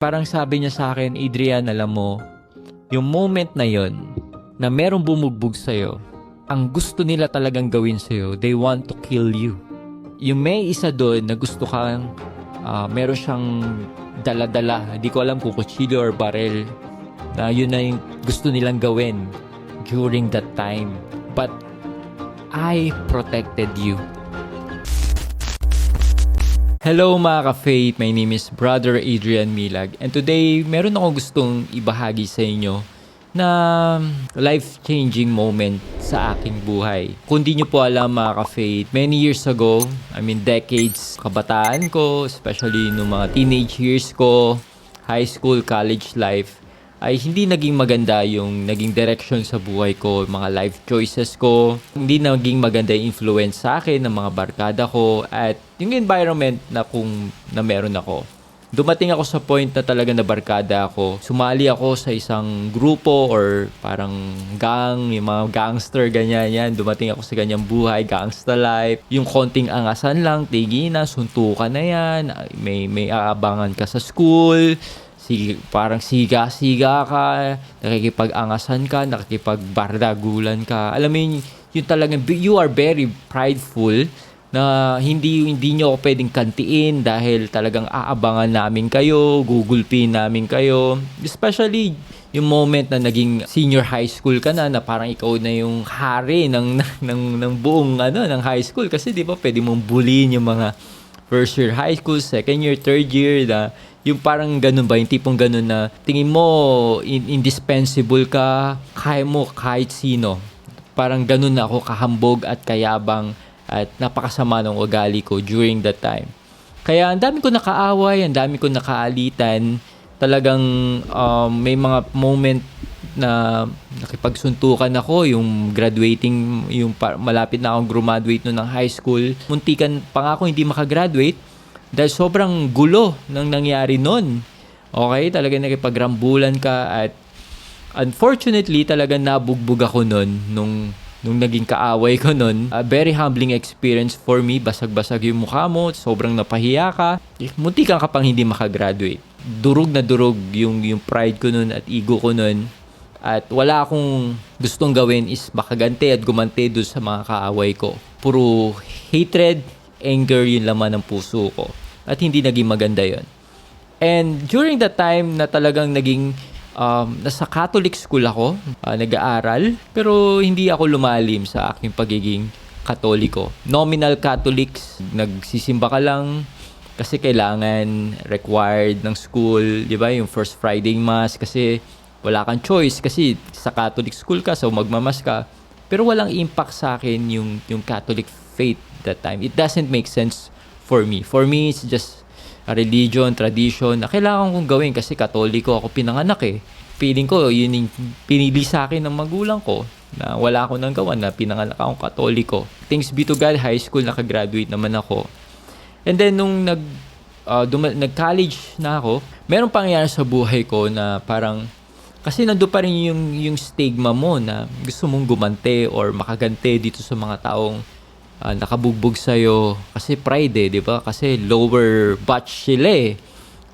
Parang sabi niya sa akin, Adrian, alam mo, yung moment na yon na merong bumugbog sa'yo, ang gusto nila talagang gawin sa'yo, they want to kill you. Yung may isa doon na gusto kang, ah, meron siyang dala-dala, hindi ko alam kung kutsilyo or barel, na yun na yung gusto nilang gawin during that time. But I protected you. Hello mga ka-faith, my name is Brother Adrian Milag and today meron akong gustong ibahagi sa inyo na life-changing moment sa aking buhay. Kung di nyo po alam mga ka-faith, many years ago, I mean decades, kabataan ko, especially nung mga teenage years ko, high school, college life, ay hindi naging maganda yung naging direction sa buhay ko, mga life choices ko. Hindi naging maganda yung influence sa akin ng mga barkada ko at yung environment na kung na meron ako. Dumating ako sa point na talaga na barkada ako. Sumali ako sa isang grupo or parang gang, yung mga gangster, ganyan yan. Dumating ako sa ganyang buhay, gangsta life. Yung konting angasan lang, tigi na, suntukan na yan. May, may aabangan ka sa school sige, parang siga-siga ka, nakikipag-angasan ka, nakikipag-bardagulan ka. Alam mo yun, yun talagang, you are very prideful na hindi hindi nyo ako pwedeng kantiin dahil talagang aabangan namin kayo, gugulpin namin kayo. Especially yung moment na naging senior high school ka na na parang ikaw na yung hari ng ng ng buong ano ng high school kasi 'di ba pwede mong bullying yung mga first year high school, second year, third year na yung parang ganun ba, yung tipong ganun na tingin mo in- indispensable ka, kaya mo kahit sino. Parang ganun na ako kahambog at kayabang at napakasama ng ugali ko during that time. Kaya ang dami ko nakaaway, ang dami ko nakaalitan. Talagang um, may mga moment na nakipagsuntukan ako, yung graduating, yung pa- malapit na akong graduate no ng high school. Muntikan pa nga ako hindi makagraduate dahil sobrang gulo ng nangyari nun. Okay, talaga nakipagrambulan ka at unfortunately talaga nabugbog ako nun nung nung naging kaaway ko nun. A very humbling experience for me. Basag-basag yung mukha mo, sobrang napahiya ka. Munti ka pang hindi makagraduate. Durog na durog yung, yung pride ko nun at ego ko nun. At wala akong gustong gawin is makagante at gumante doon sa mga kaaway ko. Puro hatred, anger yung laman ng puso ko. At hindi naging maganda yon. And during that time na talagang naging um, nasa Catholic school ako, uh, nag-aaral, pero hindi ako lumalim sa aking pagiging katoliko. Nominal Catholics, nagsisimba ka lang kasi kailangan required ng school, 'di ba? Yung first Friday mass kasi wala kang choice kasi sa Catholic school ka, so magmamas ka. Pero walang impact sa akin yung yung Catholic faith that time. It doesn't make sense for me. For me, it's just a religion, tradition na kailangan kong gawin kasi katoliko ako pinanganak eh. Feeling ko, yun yung pinili sa akin ng magulang ko na wala akong nang gawan na pinanganak akong katoliko. Thanks be to God, high school nakagraduate naman ako. And then nung nag uh, duma- nag-college na ako, meron pangyayari sa buhay ko na parang kasi nandoon pa rin yung yung stigma mo na gusto mong gumante or makagante dito sa mga taong uh, nakabugbog sa'yo. Kasi pride eh, di ba? Kasi lower batch sila eh.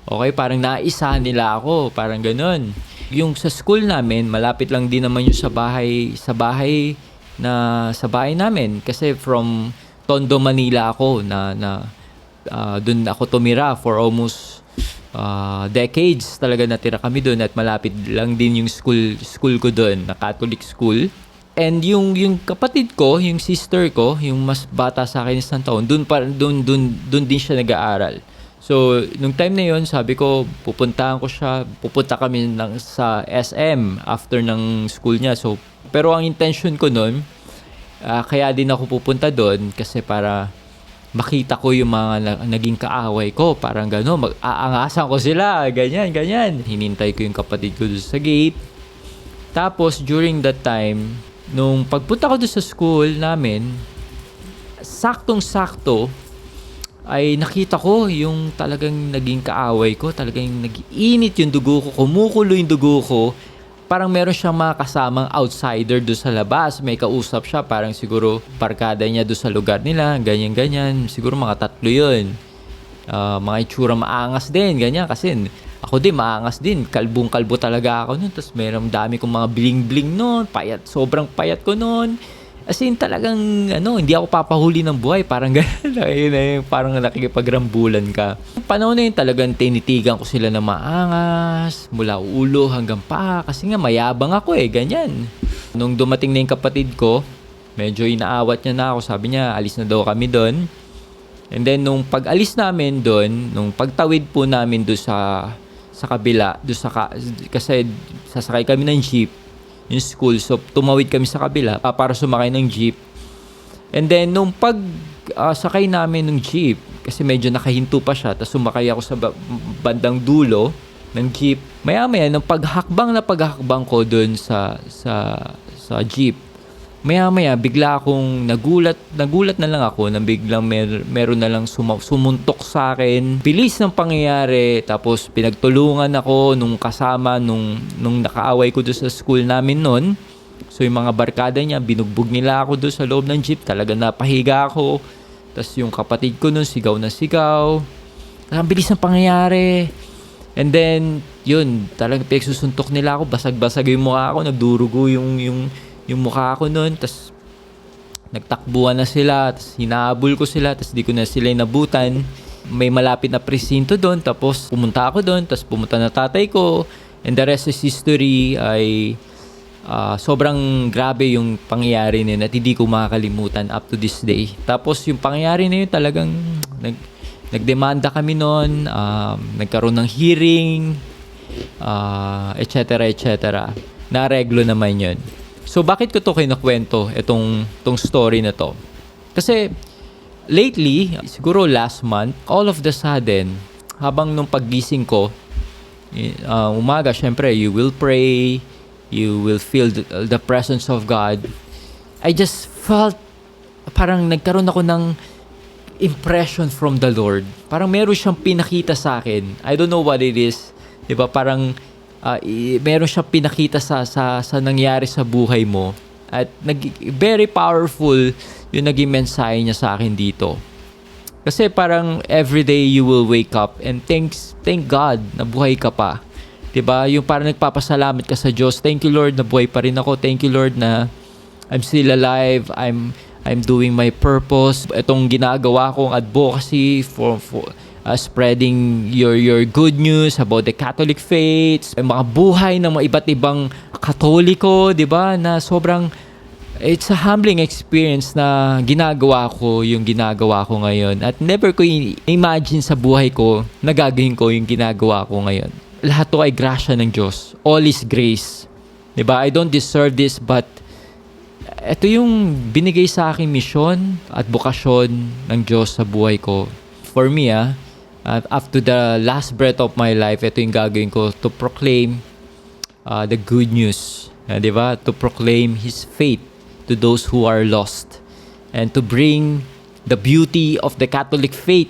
Okay, parang naisa nila ako, parang ganun. Yung sa school namin, malapit lang din naman yung sa bahay, sa bahay na sa bahay namin kasi from Tondo, Manila ako na na uh, doon ako tumira for almost uh, decades talaga natira kami doon at malapit lang din yung school school ko doon na Catholic school And yung yung kapatid ko, yung sister ko, yung mas bata sa akin isang taon, doon pa doon doon doon din siya nag-aaral. So, nung time na yon sabi ko, pupuntahan ko siya, pupunta kami ng, sa SM after ng school niya. So, pero ang intention ko noon, uh, kaya din ako pupunta doon kasi para makita ko yung mga na, naging kaaway ko. Parang gano'n, mag-aangasan ko sila, ganyan, ganyan. Hinintay ko yung kapatid ko doon sa gate. Tapos, during that time, nung pagpunta ko doon sa school namin, saktong-sakto, ay nakita ko yung talagang naging kaaway ko, talagang nag-init yung dugo ko, kumukulo yung dugo ko. Parang meron siyang mga kasamang outsider doon sa labas. May kausap siya, parang siguro parkada niya doon sa lugar nila, ganyan-ganyan. Siguro mga tatlo yun. Uh, mga itsura maangas din, ganyan. Kasi ako din, maangas din. Kalbong-kalbo talaga ako nun. Tapos meron dami kong mga bling-bling nun. Payat, sobrang payat ko nun. As in, talagang, ano, hindi ako papahuli ng buhay. Parang gano'n. Ayun na parang nakikipagrambulan ka. Panahon na yun, talagang tinitigan ko sila na maangas. Mula ulo hanggang paa. Kasi nga, mayabang ako eh. Ganyan. Nung dumating na yung kapatid ko, medyo inaawat niya na ako. Sabi niya, alis na daw kami doon. And then, nung pag-alis namin doon, nung pagtawid po namin doon sa sa kabila, doon sa ka, kasi sasakay kami ng jeep, yung school. So, tumawid kami sa kabila ah, para sumakay ng jeep. And then, nung pag ah, sakay namin ng jeep, kasi medyo nakahinto pa siya, tapos sumakay ako sa ba- bandang dulo ng jeep. Maya-maya, nung paghakbang na paghakbang ko doon sa, sa, sa jeep, maya-maya, bigla akong nagulat, nagulat na lang ako na biglang mer, meron na lang suma, sumuntok sa akin. Bilis ng pangyayari, tapos pinagtulungan ako nung kasama, nung, nung nakaaway ko doon sa school namin noon. So yung mga barkada niya, binugbog nila ako doon sa loob ng jeep. Talaga napahiga ako. Tapos yung kapatid ko noon, sigaw na sigaw. Ang bilis ng pangyayari. And then, yun, talagang pinagsusuntok nila ako. Basag-basag yung mukha ko. Nagdurugo yung, yung, yung mukha ko noon. Tapos, nagtakbuhan na sila. Tapos, hinahabol ko sila. Tapos, di ko na sila inabutan. May malapit na presinto doon. Tapos, pumunta ako doon. Tapos, pumunta na tatay ko. And the rest is history ay ah, sobrang grabe yung pangyayari na yun at hindi ko makakalimutan up to this day. Tapos, yung pangyayari na yun talagang nag, nagdemanda kami noon. Um, nagkaroon ng hearing. ah, et cetera, et cetera. Nareglo naman yun. So, bakit ko to kinukwento, itong, itong story na to? Kasi, lately, siguro last month, all of the sudden, habang nung paggising ko, uh, umaga, syempre, you will pray, you will feel the, the presence of God. I just felt, parang nagkaroon ako ng impression from the Lord. Parang meron siyang pinakita sa akin. I don't know what it is. 'Di ba? Parang i- meron siyang pinakita sa sa sa nangyari sa buhay mo. At nag very powerful yung naging mensahe niya sa akin dito. Kasi parang everyday you will wake up and thanks thank God na buhay ka pa. 'Di ba? Yung parang nagpapasalamat ka sa Diyos. Thank you Lord na buhay pa rin ako. Thank you Lord na I'm still alive. I'm I'm doing my purpose. Itong ginagawa kong advocacy for, for uh, spreading your your good news about the Catholic faith, mga buhay ng mga iba't ibang Katoliko, 'di ba? Na sobrang it's a humbling experience na ginagawa ko yung ginagawa ko ngayon at never ko imagine sa buhay ko na gagawin ko yung ginagawa ko ngayon. Lahat to ay grasya ng Diyos. All is grace. 'Di ba? I don't deserve this but ito yung binigay sa akin misyon at bukasyon ng Diyos sa buhay ko. For me, ah, at up to the last breath of my life, ito yung gagawin ko to proclaim uh, the good news. Uh, di ba? To proclaim His faith to those who are lost. And to bring the beauty of the Catholic faith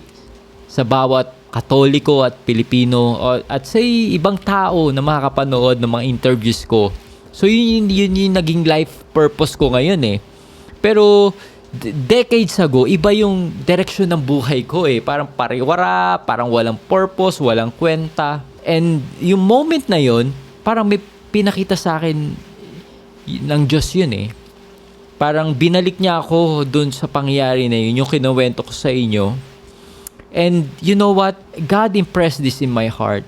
sa bawat Katoliko at Pilipino at sa ibang tao na makakapanood ng mga interviews ko. So yun, yun, yun yung naging life purpose ko ngayon eh. Pero decades ago, iba yung direction ng buhay ko eh. Parang pariwara, parang walang purpose, walang kwenta. And yung moment na yun, parang may pinakita sa akin ng Diyos yun eh. Parang binalik niya ako dun sa pangyayari na yun, yung kinuwento ko sa inyo. And you know what? God impressed this in my heart.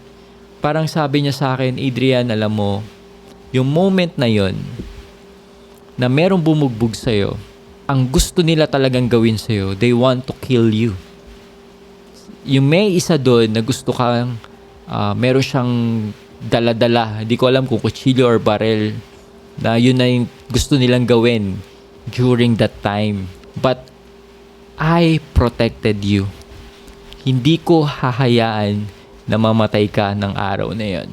Parang sabi niya sa akin, Adrian, alam mo, yung moment na yon na merong bumugbog sa'yo, ang gusto nila talagang gawin sa'yo, they want to kill you. Yung may isa doon na gusto kang, ah, meron siyang dala-dala, hindi ko alam kung kutsilyo or barel, na yun na yung gusto nilang gawin during that time. But I protected you. Hindi ko hahayaan na mamatay ka ng araw na yon.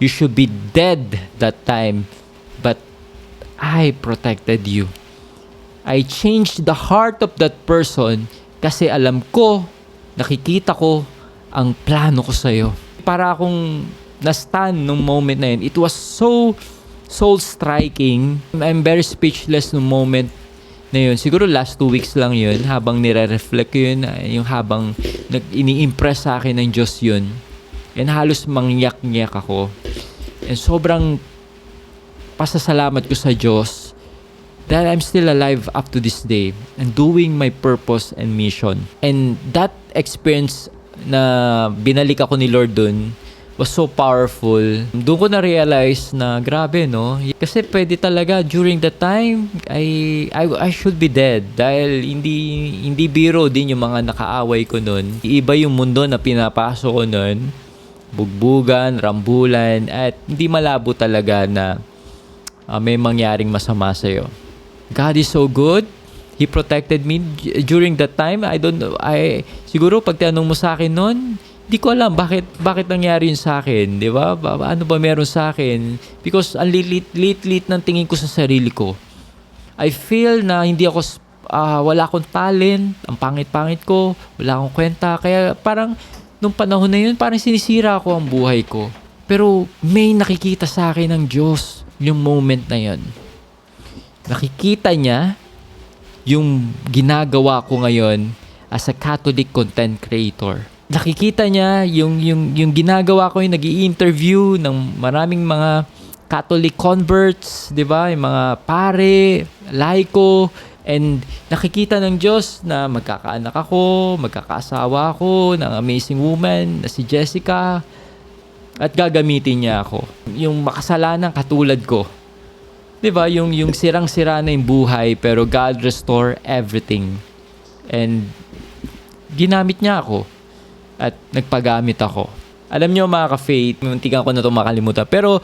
You should be dead that time, but I protected you. I changed the heart of that person kasi alam ko, nakikita ko ang plano ko sa'yo. Para akong na-stun nung moment na yun. It was so soul-striking. I'm very speechless nung moment na yun. Siguro last two weeks lang yun, habang nire-reflect yun, yung habang nag ini-impress sa akin ng Diyos yun. And halos mangyak-ngyak ako. And sobrang pasasalamat ko sa Diyos that I'm still alive up to this day and doing my purpose and mission. And that experience na binalik ako ni Lord dun was so powerful. Doon ko na-realize na grabe, no? Kasi pwede talaga during the time, I, I, I should be dead. Dahil hindi, hindi biro din yung mga nakaaway ko nun. Iba yung mundo na pinapasok ko nun. Bugbugan, rambulan, at hindi malabo talaga na uh, may mangyaring masama sa'yo. God is so good. He protected me during that time. I don't know. I, siguro pag tinanong mo sa akin noon, di ko alam bakit bakit nangyari yun sa akin, 'di ba? Ano ba meron sa akin? Because ang lit-lit ng tingin ko sa sarili ko. I feel na hindi ako ah, wala akong talent, ang pangit-pangit ko, wala akong kwenta. Kaya parang nung panahon na yun, parang sinisira ko ang buhay ko. Pero may nakikita sa akin ng Diyos yung moment na yun. Nakikita niya yung ginagawa ko ngayon as a Catholic content creator. Nakikita niya yung, yung, yung ginagawa ko yung nag interview ng maraming mga Catholic converts, di ba? Yung mga pare, laiko, and nakikita ng Diyos na magkakaanak ako, magkakaasawa ako ng amazing woman na si Jessica at gagamitin niya ako. Yung makasalanan katulad ko. 'Di ba? Yung yung sirang-sira na yung buhay pero God restore everything. And ginamit niya ako at nagpagamit ako. Alam niyo mga ka-faith, muntikan ko na ito makalimutan. Pero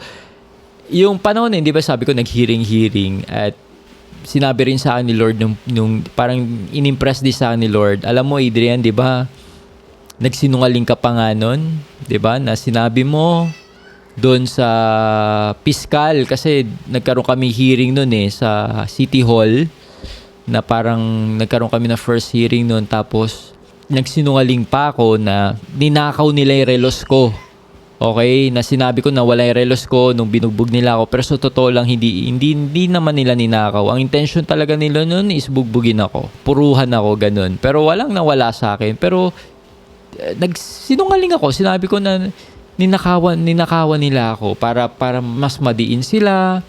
yung panahon na, di ba sabi ko nag-hearing-hearing at sinabi rin sa akin ni Lord nung, nung parang inimpress din sa akin ni Lord. Alam mo Adrian, di ba? Nagsinungaling ka pa nga nun, di ba? Na sinabi mo doon sa piskal kasi nagkaroon kami hearing noon eh sa City Hall na parang nagkaroon kami na first hearing noon tapos nagsinungaling pa ako na ninakaw nila yung relos ko. Okay, na sinabi ko na wala yung relos ko nung binugbog nila ako. Pero sa totoo lang, hindi, hindi, hindi naman nila ninakaw. Ang intention talaga nila noon is bugbugin ako. Puruhan ako, ganun. Pero walang nawala sa akin. Pero eh, nagsinungaling ako. Sinabi ko na ninakawan, ninakawan nila ako para, para mas madiin sila,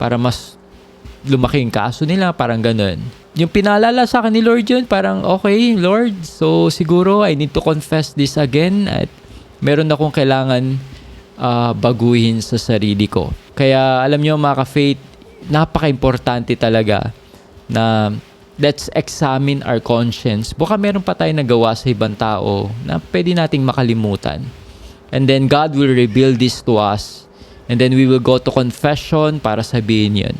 para mas lumaki yung kaso nila, parang ganun. Yung pinaalala sa akin ni Lord yun, parang okay, Lord, so siguro I need to confess this again at meron akong kailangan ah, baguhin sa sarili ko. Kaya alam nyo mga ka-faith, napaka-importante talaga na let's examine our conscience. Baka meron pa tayo nagawa sa ibang tao na pwede nating makalimutan. And then God will reveal this to us. And then we will go to confession para sabihin yun.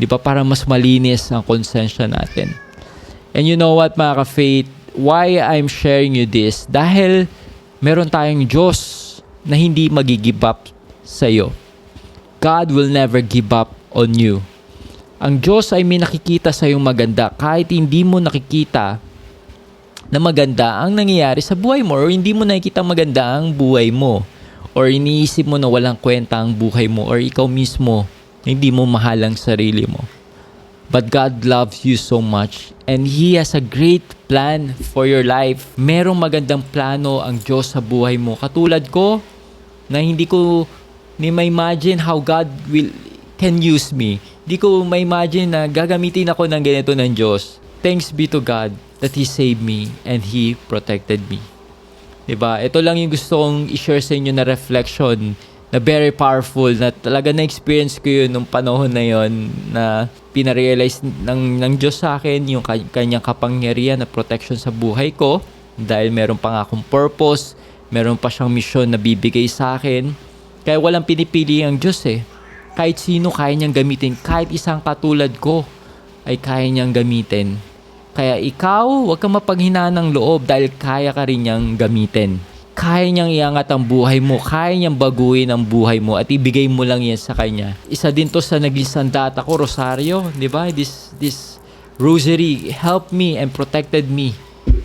Di ba? Para mas malinis ang konsensya natin. And you know what mga ka-faith? Why I'm sharing you this? Dahil meron tayong Diyos na hindi magigive up sa iyo. God will never give up on you. Ang Diyos ay may nakikita sa iyong maganda kahit hindi mo nakikita na maganda ang nangyayari sa buhay mo or hindi mo nakikita maganda ang buhay mo or iniisip mo na walang kwenta ang buhay mo or ikaw mismo hindi mo mahal ang sarili mo. But God loves you so much and He has a great plan for your life. Merong magandang plano ang Diyos sa buhay mo. Katulad ko, na hindi ko ni ma-imagine how God will can use me. Hindi ko ma-imagine na gagamitin ako ng ganito ng Diyos. Thanks be to God that He saved me and He protected me. 'Di ba? Ito lang yung gusto kong i-share sa inyo na reflection na very powerful na talaga na-experience ko yun nung panahon na yon na pinarealize ng, ng Diyos sa akin yung ka- kanyang kapangyarihan na protection sa buhay ko dahil meron pa nga akong purpose, meron pa siyang mission na bibigay sa akin. Kaya walang pinipili ang Diyos eh. Kahit sino kaya niyang gamitin, kahit isang katulad ko ay kaya niyang gamitin. Kaya ikaw, huwag kang mapaghinaan ng loob dahil kaya ka rin niyang gamitin. Kaya niyang iangat ang buhay mo, kaya niyang baguhin ang buhay mo at ibigay mo lang yan sa kanya. Isa din to sa naging sandata ko, Rosario, di ba? This, this rosary helped me and protected me.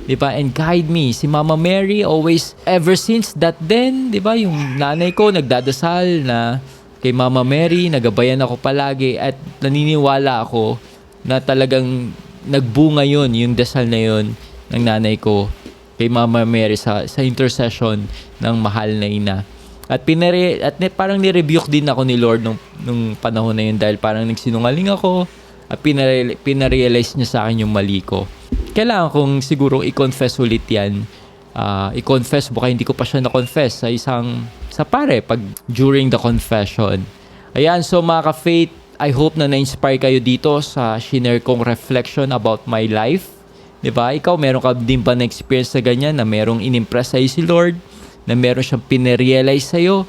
'di ba? And guide me. Si Mama Mary always ever since that then, 'di ba? Yung nanay ko nagdadasal na kay Mama Mary, nagabayan ako palagi at naniniwala ako na talagang nagbunga yun, yung dasal na yun ng nanay ko kay Mama Mary sa, sa intercession ng mahal na ina. At, pinare, at ni- parang ni-rebuke din ako ni Lord nung, nung panahon na yun dahil parang nagsinungaling ako at pinare, pinarealize niya sa akin yung mali ko. Kailangan kong siguro i-confess ulit yan. Ah, i-confess, baka hindi ko pa siya na-confess sa isang, sa pare, pag during the confession. Ayan, so mga ka-faith, I hope na na-inspire kayo dito sa shinare kong reflection about my life. ba? Ikaw, meron ka din ba na experience na ganyan na merong inimpress sa'yo si Lord, na meron siyang pinerealize sa'yo,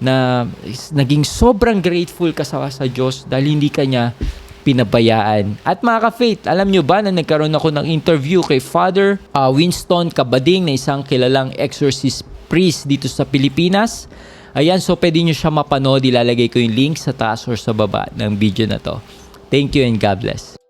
na naging sobrang grateful ka sa, sa Diyos dahil hindi ka niya pinabayaan. At mga ka-faith, alam nyo ba na nagkaroon ako ng interview kay Father ah, Winston Kabading na isang kilalang exorcist priest dito sa Pilipinas? Ayan, so pwede nyo siya mapanood. Ilalagay ko yung link sa taas or sa baba ng video na to. Thank you and God bless.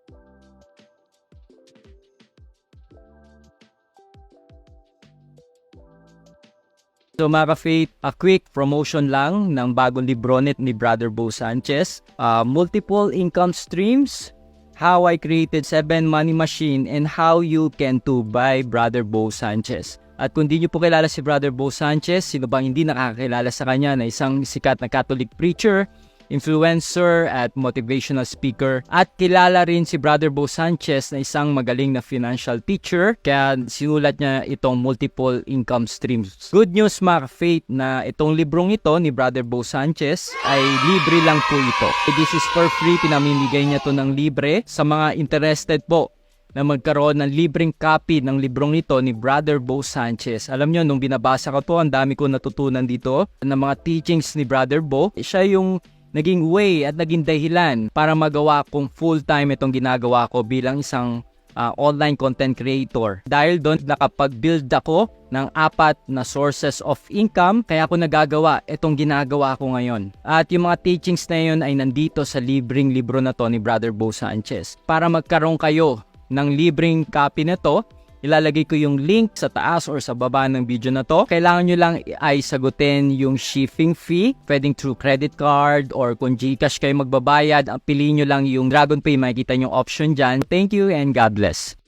So mga ka-faith, a quick promotion lang ng bagong libronet ni Brother Bo Sanchez. Uh, multiple income streams, How I Created Seven Money Machine, and How You Can Too by Brother Bo Sanchez. At kung di nyo po kilala si Brother Bo Sanchez, sino bang hindi nakakilala sa kanya na isang sikat na Catholic preacher, influencer at motivational speaker. At kilala rin si Brother Bo Sanchez na isang magaling na financial teacher kaya sinulat niya itong multiple income streams. Good news mga faith na itong librong ito ni Brother Bo Sanchez ay libre lang po ito. This is for free, pinamimigay niya to ng libre sa mga interested po na magkaroon ng libreng copy ng librong ito ni Brother Bo Sanchez. Alam nyo, nung binabasa ko to, ang dami ko natutunan dito ng mga teachings ni Brother Bo. Siya yung naging way at naging dahilan para magawa kong full-time itong ginagawa ko bilang isang ah, online content creator. Dahil doon nakapag-build ako ng apat na sources of income kaya ako nagagawa itong ginagawa ko ngayon. At yung mga teachings na yun ay nandito sa libreng libro na to ni Brother Bo Sanchez. Para magkaroon kayo ng libreng copy na to, Ilalagay ko yung link sa taas or sa baba ng video na to. Kailangan nyo lang ay sagutin yung shipping fee. Pwedeng through credit card or kung Gcash kayo magbabayad, ang piliin nyo lang yung DragonPay. Makikita nyo option dyan. Thank you and God bless.